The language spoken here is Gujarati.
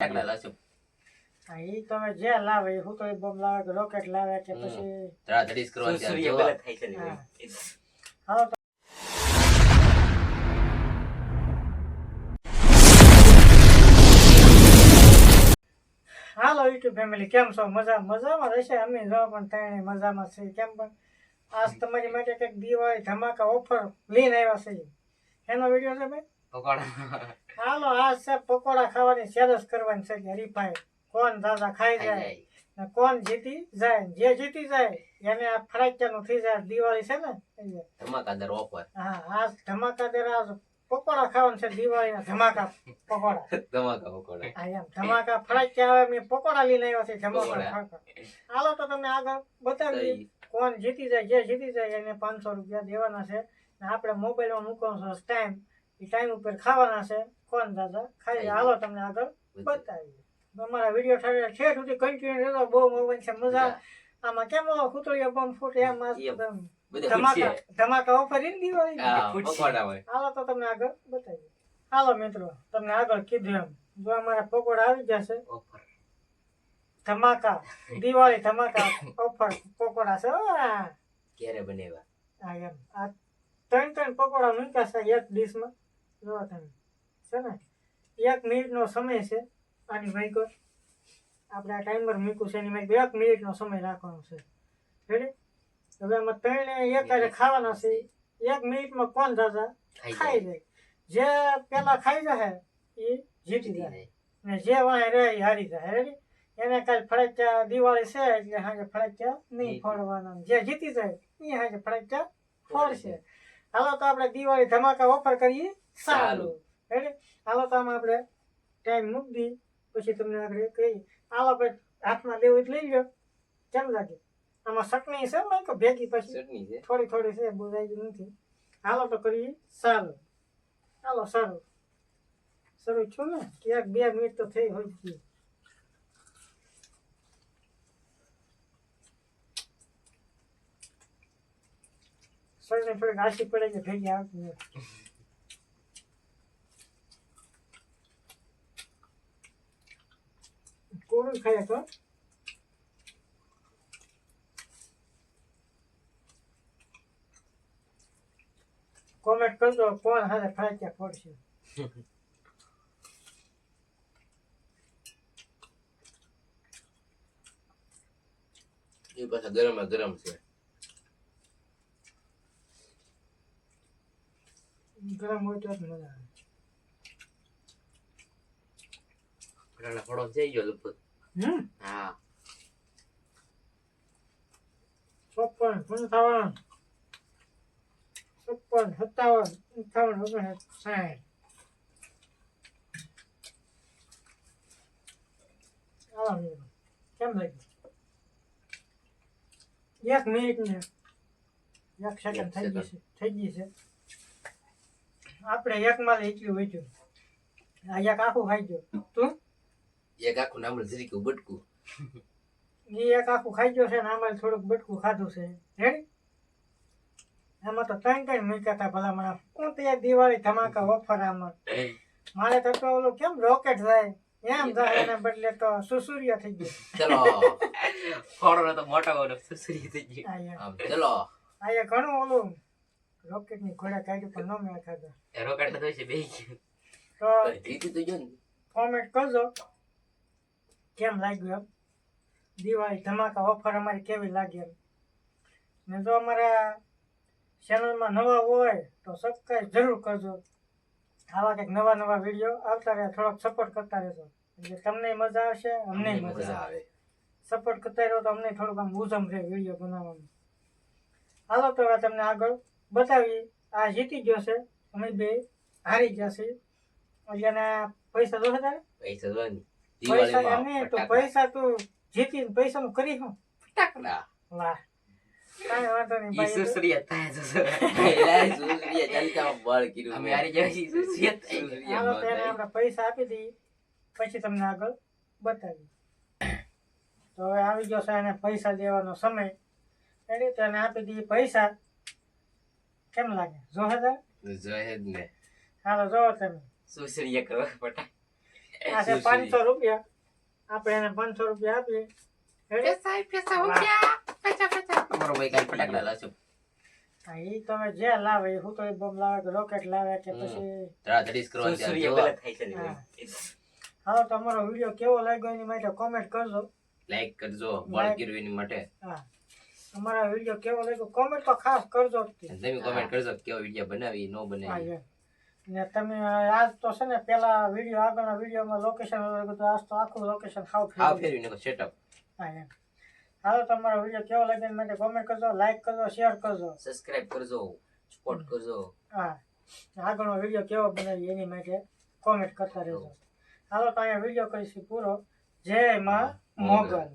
ફટાકડા લાવશું હા, તમે જે લાવે હું તો બોમ્બ લાવે કે રોકેટ લાવે કે. પછી સૂર્ય ગલત થાય છે હા. હાલો યુટ્યુબ ફેમિલી કેમ છો? મજા મજામાં રહેશે? અમે જો પણ ત્રણે મજામાં છે કેમ પણ? આજ તમારી માટે કંઈક દિવાળી ધમાકા ઓફર લઈને આવ્યા છે એનો વીડિયો છે ભાઈ? પકોડા. હાલો આ છે પકોડા ખાવાની સેરસ કરવાની છે કે હરીફાઈ. કોણ દાદા ખાઈ જાય. ને કોણ જીતી જાય? જે જીતી જાય એને આ ફરાક્યાનું થઈ જાય દિવાળી છે ને? ધમાકાદાર ઓફર. હા આ ધમાકાદાર આ પકોડા ખાવાનું છે દિવાળીના ધમાકા પકોડા. ધમાકા પકોડા. હા એમ ધમાકા ફરાક્યા આવે મેં પકોડા લઈને આવ્યા છે ધમાકા હાલો તો તમને આગળ બતાવી. કોણ જીતી જાય જે જીતી જાય એને પાંચસો રૂપિયા દેવાના છે. ને આપણે મોબાઈલમાં મૂકવાનો છે ટાઈમ ટાઈમ ઉપર ખાવાના છે. કોણ દાદા? ખાઈ. હાલો તમને આગળ બતાવીએ. અમારા વીડિયો ઠરે છે સુધી કન્ટિન્યુ રહેતો બહુ મોબાઈલ છે મજા આમાં કેમ ઓલો કૂતરીઓ બમ ફૂટે એમ આ ધમાકા. ધમાકા ઓફર ઈ ને? દિવાળી હાલો તો તમને આગળ બતાવીએ. હાલો મિત્રો તમને આગળ કીધું એમ. જો અમારા પકોડા આવી જશે ધમાકા. દિવાળી ધમાકા ઓફર પકોડા છે. આ. ક્યારે બનેવા હા એમ. આ ત્રણ ત્રણ પકોડા મૂક્યા છે એક ડીશમાં જો તમે છે ને એક મિનિટનો સમય છે આની માઇકો આપણે આ ટાઈમર મૂક્યું છે એની માઇક એક મિનિટનો સમય રાખવાનો છે. રેડી હવે આમાં ત્રણે એક હારે ખાવાના છે. એક મિનિટમાં કોણ દાદા ખાઈ જાય. જે પેલા ખાઈ જાય એ જીતી જાય. ને જે વાય રહે એ હારી જાય. રેડી એને કાલે ફરજિયા દિવાળી છે એટલે હાજે ફરજિયા નહીં નહીં. ફોડવાના. જે જીતી જાય એ હાજે ફરજિયા ફોડશે. હાલો તો આપણે દિવાળી ધમાકા ઓફર કરીએ. સારું. સારું. હાલો તો આમાં આપણે ટાઈમ મૂકી દઈએ પછી તમને આગળ કહીએ. આવા ભાઈ હાથમાં લેવું જ લઈ લો કેમ લાગે? આમાં ચટણી છે મેં કે ભેગી પછી? ચટણી છે? થોડી થોડી છે જાય નથી. હાલો તો કરીએ. સારું. હાલો સારું. શરૂ છું ને? ક્યાંક બે મિનિટ તો થઈ હોય છે. સરને થોડીક આશી પડે કે ભેગી આવતી નથી કોણ ખાયા કર કોમેન્ટ કરજો કોણ હારે ફાક્યા પડશે એ પાછા ગરમ ગરમ છે ગરમ હોય તો મજા આવે ફોડો જઈ ગયો લગભગ હા. ચોપન પંચાવન. છપ્પન સત્તાવન અઠાવન ઓગણસાઠ સાઠ. કેમ લાગ્યું? એક મિનિટ ને એક સેકન્ડ થઈ ગઈ છે થઈ ગઈ છે. આપણે એક માં એટલું વેચ્યું આ એક આખું ખાઈ ગયું. તું? એક આખું નામ જરીક બટકું એ એક આખું ખાઈ ગયો છે ને આમાં થોડુંક બટકું ખાધું છે રેડી એમાં તો ત્રણ ત્રણ મૂક્યા હતા ભલા મને હું તે દિવાળી ધમાકા ઓફર આમાં મારે તો તો ઓલું કેમ રોકેટ જાય એમ જાય એના બદલે તો સુસુરિયા થઈ ગયું ચલો ફોડો તો મોટો મોટો સુસરી થઈ ગયો આ યાર. આમ ચલો આ ઘણું ઓલું રોકેટની ઘોડા કાઢ્યું પણ ન મેં ખાધા એ રોકેટ તો છે બેહી ગયું તો જીતી તો જો ને કોમેન્ટ કરજો કેમ લાગ્યું એમ? દિવાળી ધમાકા ઓફર અમારી કેવી લાગી એમ? ને જો અમારા ચેનલમાં નવા હોય તો સબસ્ક્રાઈબ જરૂર કરજો. આવા કંઈક નવા નવા વીડિયો આવતા રહે થોડોક સપોર્ટ કરતા રહેશો એટલે તમને મજા આવશે અમને મજા આવે. સપોર્ટ કરતા રહો તો અમને થોડુંક આમ ઉજમ રહે વીડિયો બનાવવામાં હાલો તો હવે તમને આગળ બતાવી આ જીતી ગયો છે અમે બે હારી ગયા છે એટલે પૈસા દો તારે? પૈસા જોવાની. પૈસા દિવાળીમાં તો પૈસા તું જીતીને પૈસા નું કરી હું ફટાકડા. વાહ. પૈસા આપી દઈએ. પછી તમને આગળ બતાવીએ. તો હવે આવી ગયો છે એને પૈસા દેવાનો સમય. એટલે તેને એને આપી દઈએ પૈસા. કેમ લાગે? જો હતા જ ને. હાલો જોવો તમે. સુસરી કરો ફટાક આ છે પાંચસો રૂપિયા. આપણે એને પાંચસો રૂપિયા આપીએ. ભાઈ ફટાકડા લાવશે? હા ઈ તમે જે લાવે એ હુતળી બોમ્બ લાવે કે રોકેટ લાવે કે પછી હા. હાલો તમારો વીડિયો કેવો લાગ્યો એની માટે કોમેન્ટ કરજો. લાઈક કરજો. વાળ ગીરવીની માટે. હા. અમારા વિડિયો કેવો લાગ્યો? કોમેન્ટ તો ખાસ કરજો તમે કોમેન્ટ કરજો કેવો વીડિયો બનાવી નો બનાવી. ને તમે આજ તો છે ને પેલા વીડિયો આગળના વિડીયોમાં લોકેશન આજ તો આખું લોકેશન હાવ ફેરવી નાખો સેટઅપ હાલો તમારો વીડિયો કેવો લાગ્યો માટે કોમેન્ટ કરજો લાઈક કરજો શેર કરજો. સબસ્ક્રાઇબ કરજો સપોર્ટ કરજો. હા. આગળનો વીડિયો કેવો બનાવી એની માટે કોમેન્ટ કરતા રહેજો. હાલો તો અહીંયા વીડિયો કરીશું પૂરો. જય માં મોગલ.